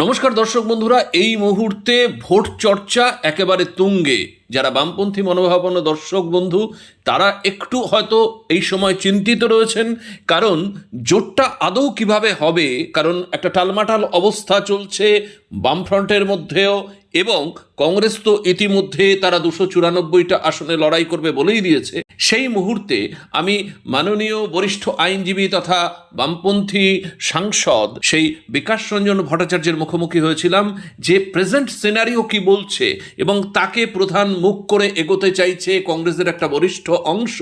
নমস্কার দর্শক বন্ধুরা, এই মুহূর্তে ভোট চর্চা একেবারে তুঙ্গে। যারা বামপন্থী মনোভাবাপন্ন দর্শক বন্ধু, তারা একটু হয়তো এই সময় চিন্তিত রয়েছেন, কারণ জোটটা আদৌ কীভাবে হবে? কারণ একটা টালমাটাল অবস্থা চলছে বামফ্রন্টের মধ্যেও এবং কংগ্রেস তো ইতিমধ্যে তারা দুশো চুরানব্বইটা আসনে লড়াই করবে বলেই দিয়েছে। সেই মুহূর্তে আমি মাননীয় বরিষ্ঠ আইনজীবী তথা বামপন্থী সাংসদ সেই বিকাশ রঞ্জন ভট্টাচার্যের মুখোমুখি হয়েছিলাম, যে প্রেজেন্ট সিনারিও কি বলছে এবং তাকে প্রধান মুখ করে এগোতে চাইছে কংগ্রেসের একটা বরিষ্ঠ অংশ,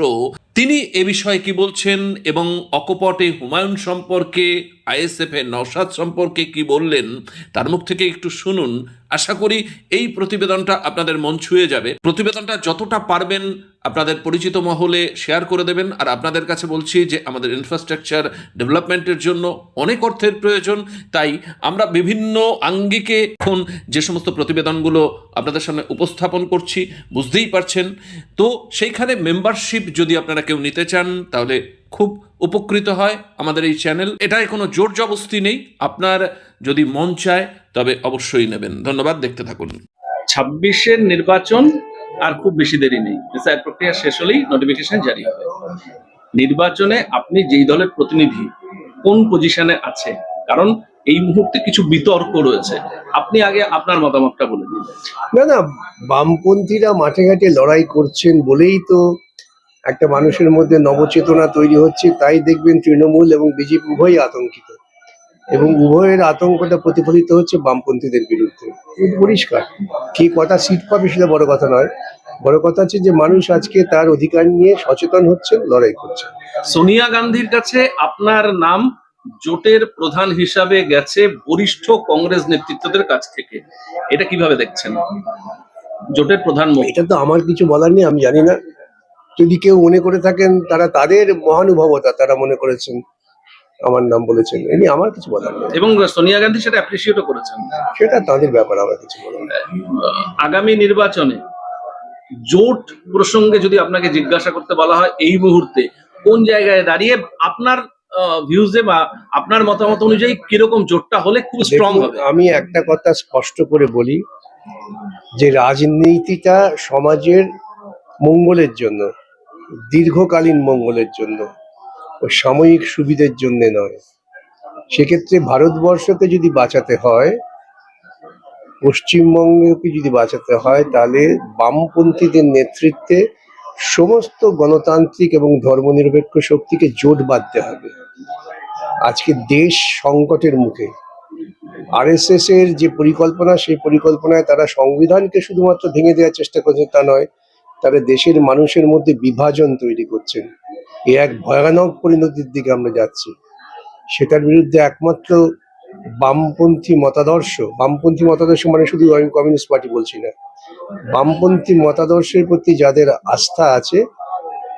তিনি এ বিষয়ে কি বলছেন এবং অকপটে হুমায়ুন সম্পর্কে আইএসএফ এর নওশাদ সম্পর্কে কি বললেন, তার মুখ থেকে একটু শুনুন। আশা করি এই প্রতিবেদনটা আপনাদের মন ছুঁয়ে যাবে। প্রতিবেদনটা যতটা পারবেন আপনাদের পরিচিত মহলে শেয়ার করে দেবেন। আর আপনাদের কাছে বলছি যে, আমাদের ইনফ্রাস্ট্রাকচার ডেভেলপমেন্টের জন্য অনেক অর্থের প্রয়োজন। তাই আমরা বিভিন্ন আঙ্গিকে এখন যে সমস্ত প্রতিবেদনগুলো আপনাদের সামনে উপস্থাপন করছি, বুঝতেই পারছেন। তো সেইখানে মেম্বারশিপ যদি আপনারা কেউ নিতে চান, তাহলে খুব উপকৃত হয় আমাদের এই চ্যানেল। এটায় কোনো জোর জবস্তি নেই। আপনার যদি মন চায় তবে অবশ্যই নেবেন। ধন্যবাদ দেখতে থাকুন। ছাব্বিশের নির্বাচন আর খুব বেশি দেরি নেই। এসআই প্রক্রিয়া শেষ হলেই নোটিফিকেশন জারি হবে। নির্বাচনে আপনি যেই দলের প্রতিনিধি কোন পজিশনে আছে? কারণ এই মুহূর্তে কিছু বিতর্ক রয়েছে। আপনি আগে আপনার মতামতটা বলে দিন। না না বামপন্থীরা মাঠে ঘাটে লড়াই করছেন বলেই তো একটা মানুষের মধ্যে নবচেতনা তৈরি হচ্ছে তাই দেখবেন তৃণমূল এবং বিজেপি উভয়ই আতঙ্কিত। এবং উভয়ের আতঙ্কটা প্রতিফলিত হচ্ছে বামপন্থীদের বিরুদ্ধে। কিন্তু পরিষ্কার কি কটা সিট পাবে সেটা বড় কথা নয়। বড় কথা হচ্ছে যে মানুষ আজকে তার অধিকার নিয়ে সচেতন হচ্ছেন লড়াই করছেন। সোনিয়া গান্ধীর কাছে আপনার নাম জোটের প্রধান হিসাবে গেছে বরিষ্ঠ কংগ্রেস নেতৃত্বদের কাছ থেকে। এটা কীভাবে দেখছেন? জোটের প্রধান এটা তো আমার কিছু বলার নেই আমি জানি না। যদি কেউ মনে করে থাকেন তারা তাদের মহানুভবতা তারা মনে করেছেন আমার নাম বলেছেন এমনি আমার কিছু বলার নেই। এবং সোনিয়া গান্ধী সেটা অ্যাপ্রিসিয়েটও করেছেন। সেটা তাদের ব্যাপার আমার কিছু বলার আগামী নির্বাচনে জোট প্রসঙ্গে যদি আপনাকে জিজ্ঞাসা করতে বলা হয় এই মুহূর্তে কোন জায়গায় দাঁড়িয়ে আপনার ভিউজে বা আপনার মতামত অনুযায়ী কীরকম জোটটা হলে খুব স্ট্রং হবে? আমি একটা কথা স্পষ্ট করে বলি যে রাজনীতিটা সমাজের মঙ্গলের জন্য দীর্ঘকালীন মঙ্গলের জন্য ও সাময়িক সুবিধের জন্য নয়। সেক্ষেত্রে ভারতবর্ষকে যদি বাঁচাতে হয়, পশ্চিমবঙ্গকে যদি বাঁচাতে হয়, তাহলে বামপন্থীদের নেতৃত্বে সমস্ত গণতান্ত্রিক এবং ধর্মনিরপেক্ষ শক্তিকে জোট বাঁধতে হবে। আজকে দেশ সংকটের মুখে। আরএসএস এর যে পরিকল্পনা, সেই পরিকল্পনায় তারা সংবিধানকে শুধুমাত্র ভেঙে দেওয়ার চেষ্টা করছে তা নয় তারা দেশের মানুষের মধ্যে বিভাজন তৈরি করছেন। এ এক ভয়ানক পরিণতির দিকে আমরা যাচ্ছি। সেটার বিরুদ্ধে একমাত্র বামপন্থী মতাদর্শ বামপন্থী মতাদর্শ মানে শুধু আমি কমিউনিস্ট পার্টি বলছি না, বামপন্থী মতাদর্শের প্রতি যাদের আস্থা আছে,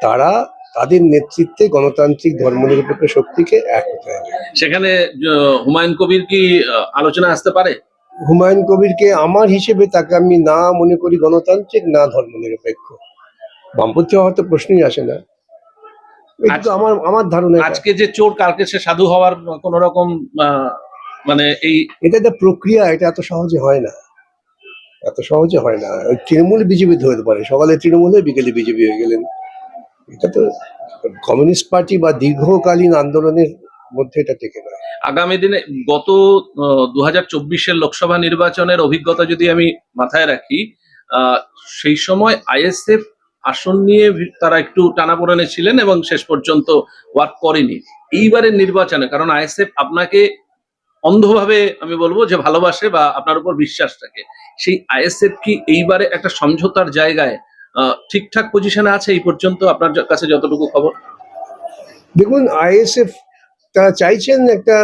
তারা তাদের নেতৃত্বে গণতান্ত্রিক ধর্মনিরপেক্ষ শক্তিকে এক হতে হবে। সেখানে হুমায়ুন কবির কি আলোচনা আসতে পারে? হুমায়ুন কবিরকে আমার হিসেবে তাকে আমি না মনে করি গণতান্ত্রিক না ধর্ম নিরপেক্ষ বামপন্থী হওয়ার তো প্রশ্নই আসে না। এটা আমার আমার ধারণা আজকে যে চোর কালকে সে সাধু হওয়ার কোন রকম মানে এই এটা একটা প্রক্রিয়া এটা এত সহজে হয় না। এত সহজে হয় না। ওই তৃণমূল বিজেপি ধরতে পারে। সকালে তৃণমূল হয়ে বিকেলে বিজেপি হয়ে গেলেন। এটা তো কমিউনিস্ট পার্টি বা দীর্ঘকালীন আন্দোলনের মধ্যে এটা টেকে না আগামী দিনে গত দু হাজার লোকসভা নির্বাচনের অভিজ্ঞতা যদি আমি মাথায় রাখি সেই সময় আইএসএফ আসন নিয়ে তারা একটু টানাপোড়েনে ছিলেন এবং শেষ পর্যন্ত ওয়ার্ক করেনি। এইবারের নির্বাচনে কারণ আইএসএফ আপনাকে অন্ধভাবে আমি বলব যে ভালোবাসে বা আপনার উপর বিশ্বাস রাখে। সেই আইএসএফ কি এইবারে একটা সমঝোতার জায়গায় ঠিকঠাক পজিশনে আছে এই পর্যন্ত আপনার কাছে যতটুকু খবর? দেখুন আইএসএফ তারা চাইছেন একটা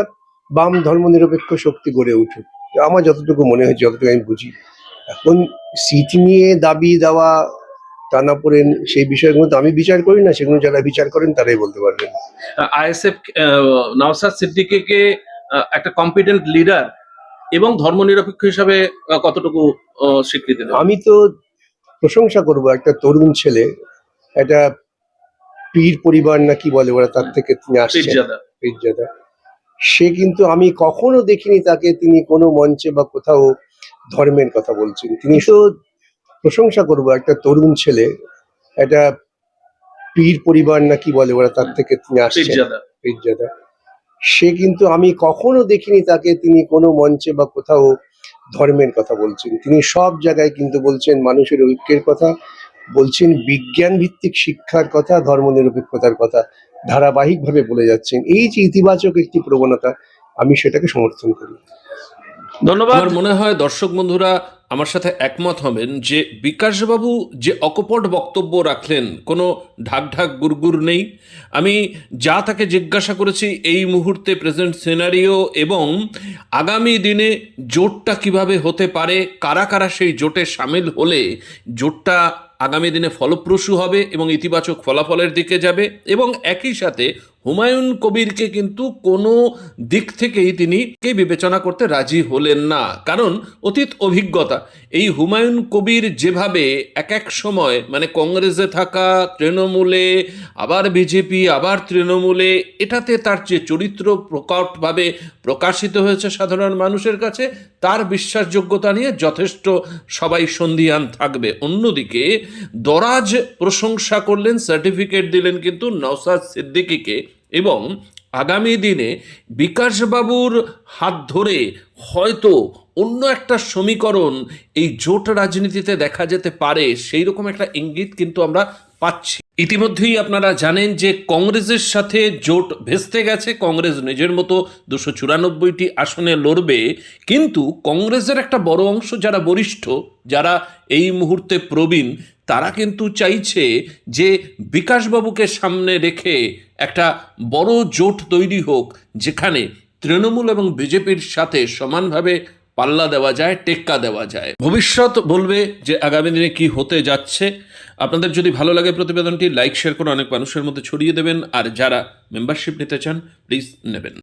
বাম ধর্মনিরপেক্ষ শক্তি গড়ে উঠুক। আমার যতটুকু মনে হয়েছে যতটুকু আমি বুঝি। এখন সিট নিয়ে দাবি দেওয়া টানাপোড়েন সেই বিষয়গুলো তো আমি বিচার করি না সেগুলো যারা বিচার করেন তারাই বলতে পারবেন। আইএসএফ নওসাদ সিদ্দিকীকে একটা কম্পিটেন্ট লিডার এবং ধর্মনিরপেক্ষ হিসাবে কতটুকু স্বীকৃতি আমি তো প্রশংসা করব একটা তরুণ ছেলে একটা পীর পরিবার না কি বলে ওরা তার থেকে তিনি আসছেন? পীরজাদা। সে কিন্তু আমি কখনো দেখিনি তাকে তিনি কোনো মঞ্চে বা কোথাও ধর্মের কথা বলছেন। তিনি তো প্রশংসা করব একটা তরুণ ছেলে একটা পীর পরিবার না কি বলে ওরা তার থেকে তিনি আসছেন? পীরজাদা। সে কিন্তু আমি কখনো দেখিনি তাকে তিনি কোনো মঞ্চে বা কোথাও ধর্মের কথা বলছেন। তিনি সব জায়গায় কিন্তু বলছেন মানুষের ঐক্যের কথা বলছেন বিজ্ঞান ভিত্তিক শিক্ষার কথা ধর্মনিরপেক্ষতার কথা ধারাবাহিকভাবে বলে যাচ্ছেন। এই যে ইতিবাচক একটি প্রবণতা আমি সেটাকে সমর্থন করি। ধন্যবাদ। আমার মনে হয় দর্শক বন্ধুরা আমার সাথে একমত হবেন যে বিকাশবাবু যে অকপট বক্তব্য রাখলেন কোনো ঢাক ঢাক গুরগুর নেই। আমি যা তাকে জিজ্ঞাসা করেছি এই মুহূর্তে প্রেজেন্ট সিনারিও এবং আগামী দিনে জোটটা কীভাবে হতে পারে কারা কারা সেই জোটে সামিল হলে জোটটা আগামী দিনে ফলপ্রসূ হবে এবং ইতিবাচক ফলাফলের দিকে যাবে এবং একই সাথে হুমায়ুন কবিরকে কিন্তু কোনো দিক থেকেই তিনি কে বিবেচনা করতে রাজি হলেন না। কারণ অতীত অভিজ্ঞতা, এই হুমায়ুন কবির যেভাবে এক এক সময় মানে কংগ্রেসে থাকা, তৃণমূলে, আবার বিজেপি, আবার তৃণমূলে, এটাতে তার যে চরিত্র প্রকটভাবে প্রকাশিত হয়েছে সাধারণ মানুষের কাছে তার বিশ্বাসযোগ্যতা নিয়ে যথেষ্ট সবাই সন্ধিয়ান থাকবে। অন্যদিকে, দরাজ প্রশংসা করলেন সার্টিফিকেট দিলেন কিন্তু নওসাদ সিদ্দিকিকে এবং আগামী দিনে বিকাশবাবুর হাত ধরে হয়তো অন্য একটা সমীকরণ এই জোট রাজনীতিতে দেখা যেতে পারে সেই রকম একটা ইঙ্গিত কিন্তু আমরা পাচ্ছি। ইতিমধ্যেই আপনারা জানেন যে কংগ্রেসের সাথে জোট ভেস্তে গেছে। কংগ্রেস নিজের মতো দুশো চুরানব্বইটি আসনে লড়বে। কিন্তু কংগ্রেসের একটা বড় অংশ যারা বরিষ্ঠ, যারা এই মুহূর্তে প্রবীণ, তারা কিন্তু চাইছে যে বিকাশবাবুকে সামনে রেখে একটা বড় জোট তৈরি হোক, যেখানে তৃণমূল এবং বিজেপির সাথে সমানভাবে পাল্লা দেওয়া যায়, টেক্কা দেওয়া যায়। ভবিষ্যৎ বলবে যে আগামী দিনে কি হতে যাচ্ছে। আপনাদের যদি ভালো লাগে প্রতিবেদনটি, লাইক, শেয়ার করে অনেক মানুষের মধ্যে ছড়িয়ে দেবেন। আর যারা মেম্বারশিপ নিতে চান প্লিজ নেবেন।